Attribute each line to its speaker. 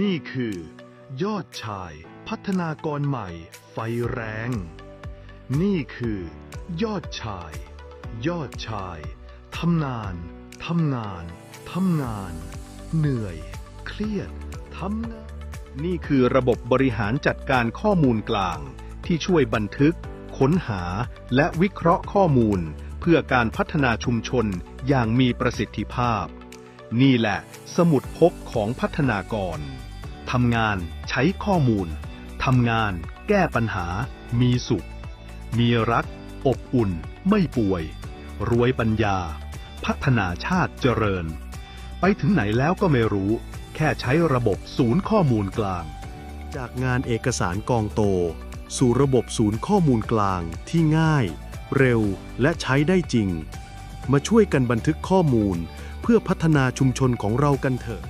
Speaker 1: นี่คือ ยอดชายพัฒนากรใหม่ไฟแรง นี่คือ ยอดชาย ยอดชายทำงานทำงานทำงาน เหนื่อย เครียดทำงาน
Speaker 2: นี่คือระบบบริหารจัดการข้อมูลกลาง ที่ช่วยบันทึก ค้นหา และวิเคราะห์ข้อมูล เพื่อการพัฒนาชุมชนอย่างมีประสิทธิภาพ นี่แหละ สมุดพกของพัฒนากรทำงานใช้ข้อมูลทำงานแก้ปัญหา มีสุข มีรัก อบอุ่น ไม่ป่วย รวยปัญญา พัฒนาชาติเจริญ ไปถึงไหนแล้วก็ไม่รู้ แค่ใช้ระบบศูนย์ข้อมูลกลาง
Speaker 3: จากงานเอกสารกองโต สู่ระบบศูนย์ข้อมูลกลางที่ง่าย เร็วและใช้ได้จริง มาช่วยกันบันทึกข้อมูล เพื่อพัฒนาชุมชนของเรากันเถอะ